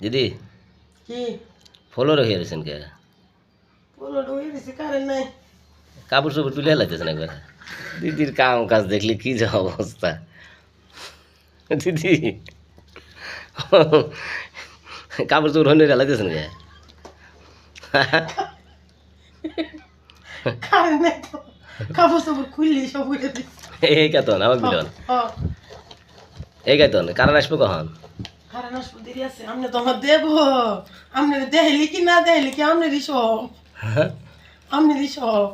দিদি? কি? ফলো রেখে গেছেন কে? বলো হয়ে গেছে কারেন্ট নাই। কাপড় চোপড় তুলে লাগতেছেন একবার। দিদির কাম কাজ দেখলে কি যে অবস্থা। দিদি কাপড় চোপড় হনে লাগতেছেন কে? কাপড় চাপড় খুললি সব এই কাতন আমার বিলন। এই কাতন কারণ আসব কখন? আপনি তো আমার দেব। আপনি দেখলি কি না দেখলি কি আপনারই সব আপনারই সব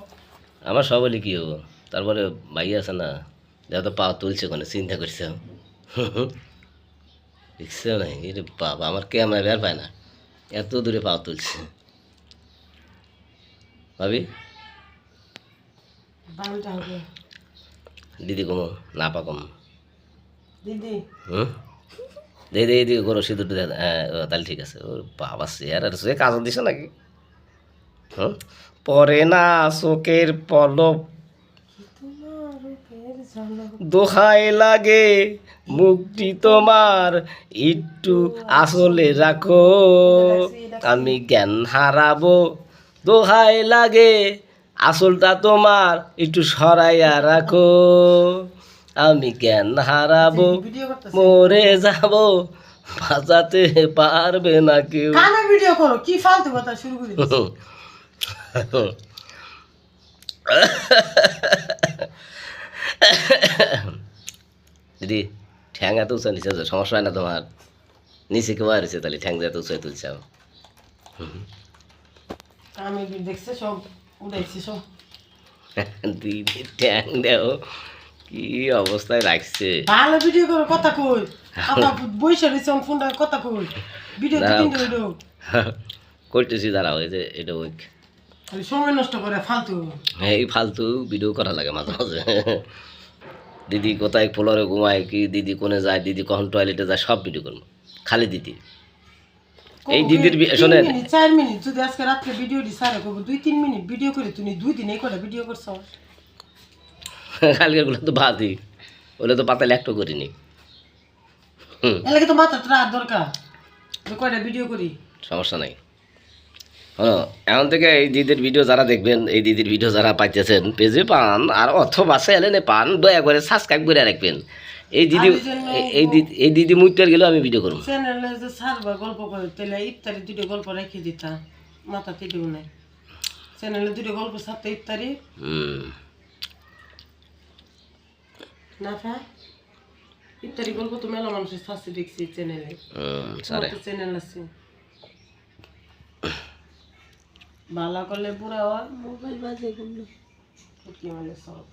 আমার সব বলি কি হব? তারপরে ভাই আছে না যত পা তুলছে ওখানে চিন্তা করছে। দেখছে নাই এটা বাবা আমার ক্যামেরা বের পায় না। এত দূরে পা তুলছে। ভাবি? দিদি কমো না পা কম। দিদি? হুম? দে দে দিদি করো সিঁদুর দে হ্যাঁ তাহলে ঠিক আছে। বাবা আর সে নাকি? পরে না চোখের পলপ দোহাই লাগে, মুক্তি তোমার একটু আসলে রাখো। আমি জ্ঞান হারাবো দোহাই লাগে, আসলটা তোমার একটু সরাইয়া রাখো। আমি জ্ঞান হারাবো মরে যাব। বাঁচাতে পারবে না কেউ। ভিডিও করো? কি ফালতু কথা শুরু করে দিদি ঠ্যাং এত উঁচা নিচে সমস্যা হয় না তোমার? নিচে কেউ আর তাহলে ঠ্যাং এত উঁচু তুলছে আমি দেখছে সব সব। দিদি ঠ্যাং দেও। কি অবস্থায় রাখছে? ভালো ভিডিও করো কথা কই? আপনার বইসা রয়েছে ফোনটা কথা কই? ভিডিও তো। তিনটে হইল। করতেছি দাঁড়াও এই যে এটা ওই সময় নষ্ট করে ফালতু। এই ফালতু ভিডিও করা লাগে মাঝে মাঝে। দিদি কোথায় ফ্লোরে ঘুমায় কি দিদি কোনে যায় দিদি কখন টয়লেটে যায় সব ভিডিও করব। খালি দিদি এই দিদির শোনেন। চার মিনিট যদি আজকে রাত্রে ভিডিও দি সারা করব দুই তিন মিনিট ভিডিও করে তুমি দুই দিন এই করে ভিডিও করছ। কালকেরগুলো তো বাদই। ওগুলো তো পাতালে একটু করিনি। তো মাথা রাত দরকার। কয়টা ভিডিও করি? সমস্যা নাই। হ্যাঁ এখন থেকে এই দিদির ভিডিও যারা দেখবেন এই দিদির ভিডিও যারা পাইতেছেন পেজে পান আর অথবা চ্যানেলে পান দয়া করে সাবস্ক্রাইব করে রাখবেন। এই দিদি এই- দিদি এই দিদি মুইটার গেলেও আমি ভিডিও করব। চ্যানেলে যে সারবা গল্প করে তাহলে ইফতারি দুটো গল্প রেখে দিতাম। মাথা তিটেও নাই। চ্যানেলে দুটো গল্প সারতে ইফতারি। হুম। না ফা ইফতারি গল্প তো মেলা মানুষের শাস্তি দেখছি চ্যানেলে আছে। ভালো করলে পুরা হয় মোবাইল বাজে গুলো কি মানে সব?